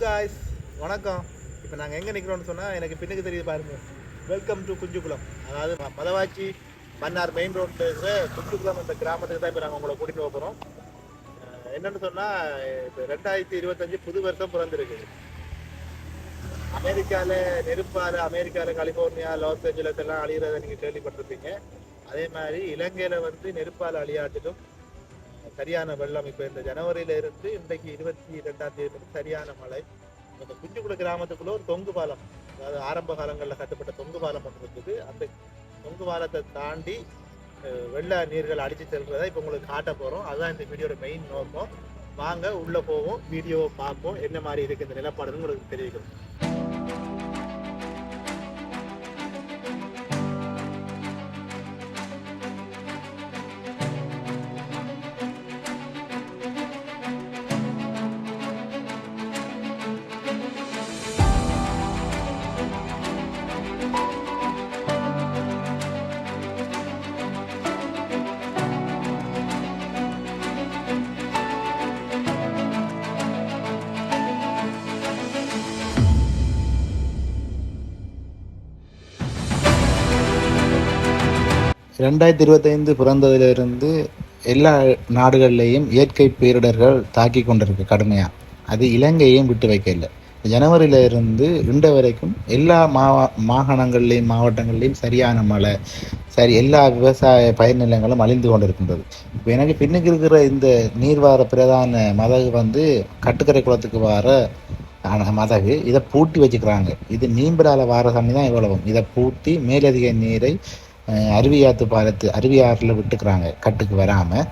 வணக்கம். இப்போ நாங்கள் எங்கே நிற்கிறோம்னு சொன்னால் எனக்கு பின்னுக்கு தெரியுது பாருங்கள் வெல்கம் டு குஞ்சுக்குளம். அதாவது மதவாச்சி மன்னார் மெயின் ரோட்டில் இருக்கிற குஞ்சுக்குளம் என்ற கிராமத்துக்கு தான் இப்போ நாங்கள் உங்களை கூட்டிட்டு போக போகிறோம் என்னன்னு சொன்னால் இப்போ ரெண்டாயிரத்தி இருபத்தஞ்சு புது வருஷம் பிறந்திருக்கு. அமெரிக்காவில் நெருப்பால் அமெரிக்காவில் கலிஃபோர்னியா லாஸ் ஏஞ்சலஸ் எல்லாம் அழிகிறத நீங்கள் கேள்விப்பட்டிருப்பீங்க. அதே மாதிரி இலங்கையில் வந்து நெருப்பால் அழியாட்டிலும் சரியான வெள்ளம். இப்போ இந்த ஜனவரியில இருந்து இன்றைக்கு இருபத்தி ரெண்டாம் தேதி சரியான மழை. இந்த குஞ்சுக்குள கிராமத்துக்குள்ள ஒரு தொங்கு பாலம் அதாவது ஆரம்ப காலங்களில் கட்டப்பட்ட தொங்கு பாலம் ஒன்று இருக்குது அந்த தொங்கு பாலத்தை தாண்டி வெள்ள நீர்கள் அடிச்சு செல்றதை இப்போ உங்களுக்கு காட்ட போறோம். அதுதான் இந்த வீடியோட மெயின் நோக்கம். வாங்க உள்ள போவோம் வீடியோவை பார்ப்போம் என்ன மாதிரி இருக்கு இந்த நிலப்பாடுன்னு உங்களுக்கு தெரிவிக்கிறோம். ரெண்டாயிரத்தி இருபத்தைந்து பிறந்ததிலிருந்து எல்லா நாடுகள்லேயும் இயற்கை பேரிடர்கள் தாக்கி கொண்டிருக்கு கடுமையாக அது இலங்கையையும் விட்டு வைக்கல. ஜனவரியிலிருந்து இன்று வரைக்கும் எல்லா மாவா மாகாணங்கள்லேயும் மாவட்டங்கள்லேயும் சரியான மழை சரி எல்லா விவசாய பயிர் நிலங்களும் அழிந்து கொண்டிருக்கின்றது. இப்போ எனக்கு பின்னுக்கு இருக்கிற இந்த நீர்வார பிரதான மதகு வந்து கட்டுக்கரை குளத்துக்கு வர ஆன மதகு இதை பூட்டி வச்சுக்கிறாங்க. இது நீம்பலால வார தண்ணி தான் இவ்வளவும். இதை பூட்டி மேலதிக நீரை அருவியாத்து பாலத்து அருவியாறில் விட்டுக்கிறாங்க. கட்டுக்கு வராம.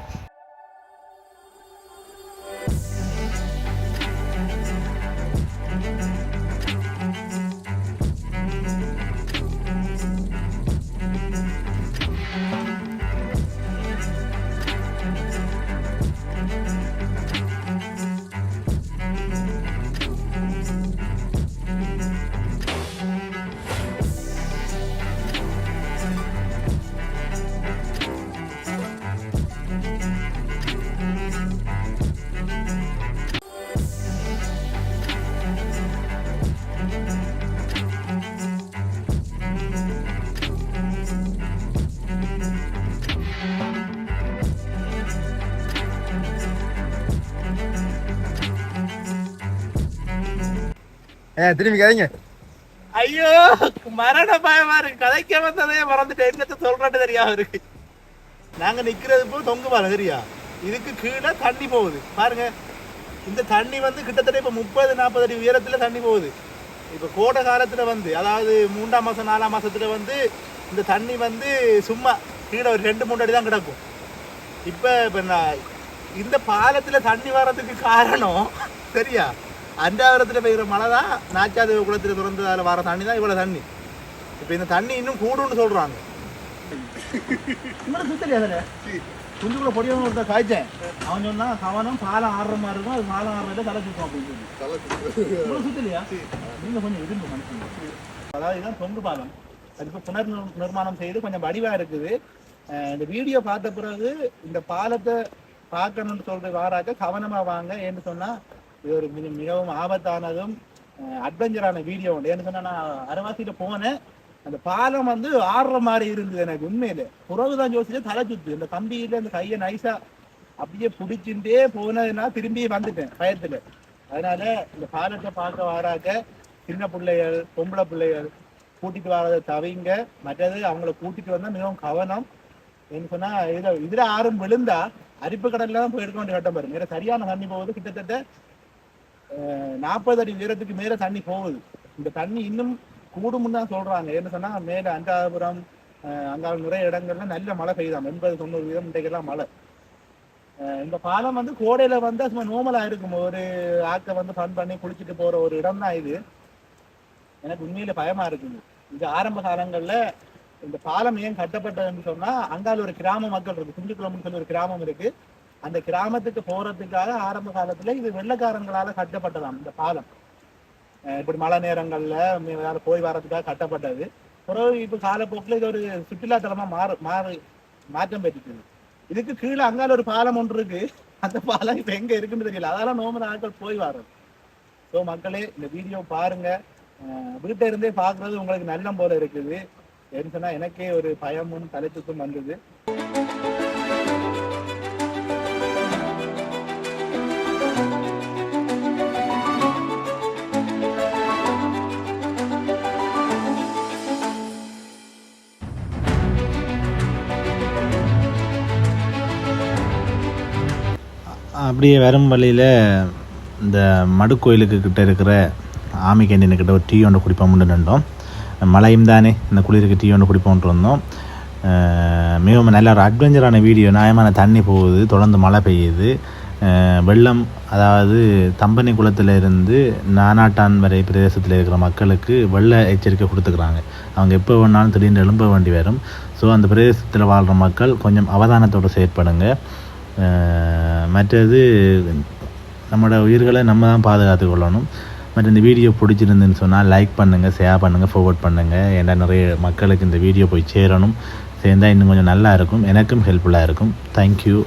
ஏ திரும்பி கதைங்க. ஐயோ மரண பயமா இருக்கு. கதைக்க வந்ததே மறந்துட்டு என்னத்த சொல்றேன்னு தெரியாம இருக்கு. நாங்க நிக்கிறது போய் தொங்கு பாலம் சரியா? இதுக்கு கீழே தண்ணி போகுது. பாருங்க. இந்த தண்ணி வந்து கிட்டத்தட்ட இப்ப முப்பது நாற்பது அடி உயரத்துல தண்ணி போகுது. இப்ப கோடை காலத்துல வந்து அதாவது மூன்றாம் மாசம் நாலாம் மாசத்துல வந்து இந்த தண்ணி வந்து சும்மா கீழே ஒரு ரெண்டு மூணு அடி தான் கிடக்கும். இப்ப இப்ப நான் இந்த பாலத்துல தண்ணி வர்றதுக்கு காரணம் சரியா? அண்டாவரத்துல பெய்கிற மழை தான் நாச்சாதேவ குளத்துல திறந்ததால் வர தண்ணி தான் இவ்வளவு தண்ணி. இப்ப இந்த தண்ணி இன்னும் கூடும்னு சொல்றாங்க. குஞ்சுக்குள்ள பொடியவன் ஒருத்தர் காய்ச்சேன் அவன் சொன்னா கவனம் பாலம் ஆடுற மாதிரி இருக்கும் அது பாலம் ஆடுறத தலை சுத்தம் அப்படின்னு சொல்லி. சுத்தலையா? நீங்க கொஞ்சம் விரும்ப மனுஷன். அதாவது இதுதான் தொங்கு பாலம். அது இப்போ புனர் நிர்மாணம் செய்து கொஞ்சம் வடிவா இருக்குது. இந்த வீடியோ பார்த்த பிறகு இந்த பாலத்தை பார்க்கணும்னு சொல்ற வாராக்க கவனமா வாங்க ஏன்னு சொன்னா இது ஒரு மிக மிகவும் ஆபத்தானதும் அட்வென்ச்சரான வீடியோ உண்டு. ஏன்னு சொன்னா நான் அரவாசியில போனேன். அந்த பாலம் வந்து ஆடுற மாதிரி இருந்தது எனக்கு உண்மையில. புறவுதான் யோசிச்சு தலை சுத்து. இந்த கம்பியில இந்த கையை நைஸா அப்படியே பிடிச்சிட்டே போனதுன்னா திரும்பி வந்துட்டேன் பயத்துல. அதனால இந்த பாலத்தை பார்க்க வாராக்க சின்ன பிள்ளைகள் பொம்பளை பிள்ளைகள் கூட்டிட்டு வரதை தவிங்க மற்றது அவங்கள கூட்டிட்டு வந்தா மிகவும் கவனம். என்ன சொன்னா இதுல இதுல ஆறும் விழுந்தா அரிப்பு கடல்ல தான் போய் எடுக்க வேண்டிய கட்டம் பாருங்க சரியான தண்ணி போகுது கிட்டத்தட்ட நாற்பது அடி உயரத்துக்கு மேல தண்ணி போகுது. இந்த தண்ணி இன்னும் கூடும்னு தான் சொல்றாங்க. என்ன சொன்னா மேல அஞ்சாபுரம் அஹ், அங்கால நிறைய இடங்கள்ல நல்ல மழை பெய்யுதாம் எண்பது தொண்ணூறு வீதம் இன்றைக்கெல்லாம் மழை. அஹ், இந்த பாலம் வந்து கோடையில வந்து சும்மா நோமலாக இருக்கும். ஒரு ஆக்க வந்து ஃபன் பண்ணி குளிச்சுட்டு போற ஒரு இடம் தான் இது. எனக்கு உண்மையில பயமா இருக்குது. இது ஆரம்ப காலங்கள்ல இந்த பாலம் ஏன் கட்டப்பட்டதுன்னு சொன்னா அங்கால ஒரு கிராம மக்கள் இருக்கு. குஞ்சுக்குளம்னு சொல்லி ஒரு கிராமம் இருக்கு. அந்த கிராமத்துக்கு போறதுக்காக ஆரம்ப காலத்துல இது வெள்ளக்காரங்களால கட்டப்பட்டதாம் இந்த பாலம். இப்படி மழை நேரங்கள்ல மி- வேற போய் வர்றதுக்காக கட்டப்பட்டது. பிறகு இப்ப காலப்போக்கில் இது ஒரு சுற்றுலா தலமா மாறு மாறு மாற்றம் பெற்றுச்சு இதுக்கு கீழே அங்கால ஒரு பாலம் ஒன்று இருக்கு. அந்த பாலம் இப்ப எங்க இருக்குன்னு தெரியல. அதெல்லாம் நோம்பு ஆட்கள் போய் வர்றது. ஸோ மக்களே இந்த வீடியோ பாருங்க. வீட்டை இருந்தே பாக்குறது உங்களுக்கு நல்ல போல இருக்குது. ஏன்னு சொன்னா எனக்கே ஒரு பயமும் தலைச்சுக்கும் வந்தது. அப்படியே வரும் வழியில் இந்த மடுக்கோயிலுக்கு கிட்ட இருக்கிற ஆமி கேண்டீனுக்கிட்ட ஒரு டீ ஒன்று குடிப்போம்னு நின்றோம். மழையும் தானே இந்த குளிருக்கு டீ ஒன்று குடிப்போம்ட்டு இருந்தோம். மிகவும் நல்ல ஒரு அட்வென்ச்சரான வீடியோ. நியாயமான தண்ணி போகுது தொடர்ந்து மழை பெய்யுது. வெள்ளம் அதாவது தம்பனி குளத்தில் இருந்து நானாட்டான் வரை பிரதேசத்தில் இருக்கிற மக்களுக்கு வெள்ள எச்சரிக்கை கொடுத்துக்கிறாங்க. அவங்க எப்போ வேணாலும் திடீர்னு எழும்ப வேண்டி வரும். ஸோ அந்த பிரதேசத்தில் வாழ்கிற மக்கள் கொஞ்சம் அவதானத்தோடு செயற்படுங்க. மற்றது நம்மளோட உயிர்களை நம்ம தான் பாதுகாத்து கொள்ளணும். மற்ற இந்த வீடியோ பிடிச்சிருந்துன்னு சொன்னால் லைக் பண்ணுங்கள் ஷேர் பண்ணுங்கள் ஃபார்வர்ட் பண்ணுங்கள் ஏன்னா நிறைய மக்களுக்கு இந்த வீடியோ போய் சேரணும். சேர்ந்தால் இன்னும் கொஞ்சம் நல்லா இருக்கும். எனக்கும் ஹெல்ப்ஃபுல்லாக இருக்கும். தேங்க்யூ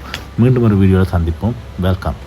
மீண்டும் ஒரு வீடியோவில் சந்திப்போம். வெல்கம்